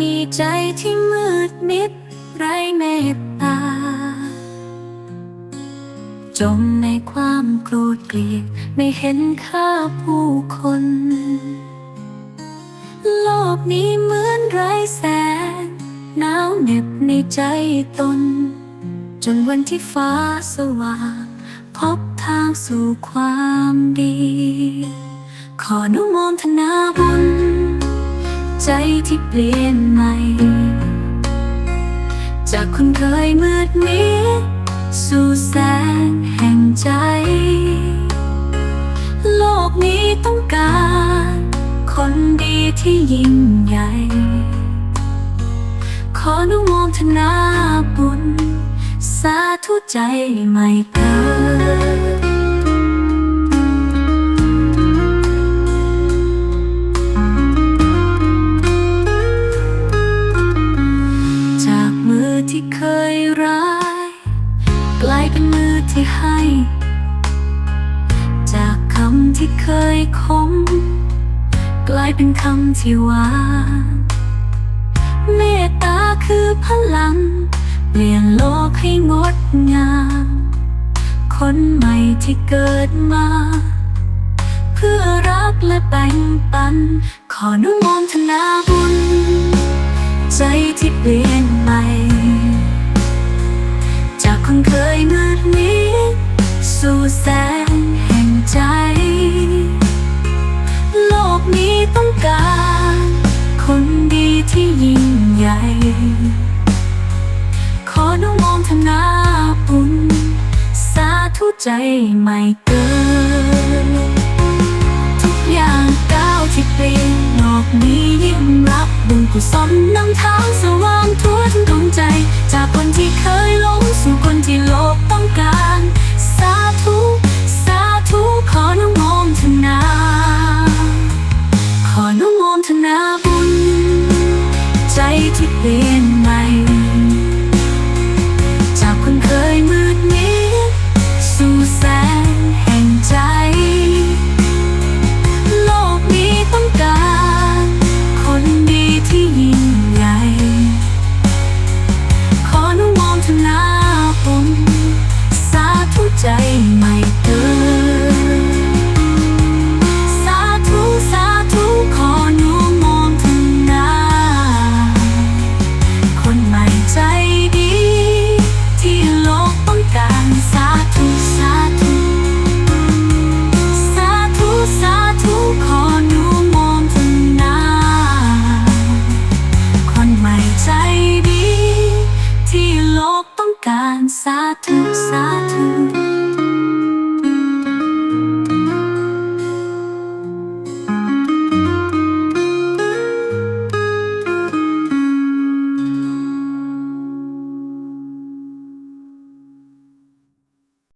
มีใจที่มืดมิดไรเมตตา จมในความโกรธเกลียดไม่เห็นค่าผู้คน โลกนี้เหมือนไร้แสงหนาวเหน็บในใจตน จนวันที่ฟ้าสว่าง พบทางสู่ความดี ขออนุโมทนาบุญ ใจที่เปลี่ยนใหม่ จากคนเคยมืดมิดสู่แสงแห่งใจ โลกนี้ต้องการ คนดีที่ยิ่งใหญ่ ขอนุโมทนาบุญ สาธุใจไม่เกิน มือที่ให้ จากคำที่เคยคม กลายเป็นคำที่หวานเมตตาคือพลัง เปลี่ยนโลกให้งดงาม คนใหม่ที่เกิดมา เพื่อรักและแบ่งปัน ขอนุโมทนาบุญ ใจที่เปลี่ยนใหม่ จากคนเคย สู่แสงแห่งใจ โลกนี้ต้องการ คนดีที่ยิ่งใหญ่ ขอนุโมทนาบุญสาธุใจไม่เกิน ทุกอย่างก้าวที่เปลี่ยนโลกนี้ยิ้มรับบุญกุศลนำทางสว่างทั่วทั้งดวงใจ จากคนที่เคย เปลี่ยนใหม่ จากคนเคยมืดมิดสู่แสงแห่งใจ โลกนี้ต้องการ คนดีที่ยิ่งใหญ่ ขออนุโมทนาบุญสาธุใจไม่เกิน การสาธุสาธุ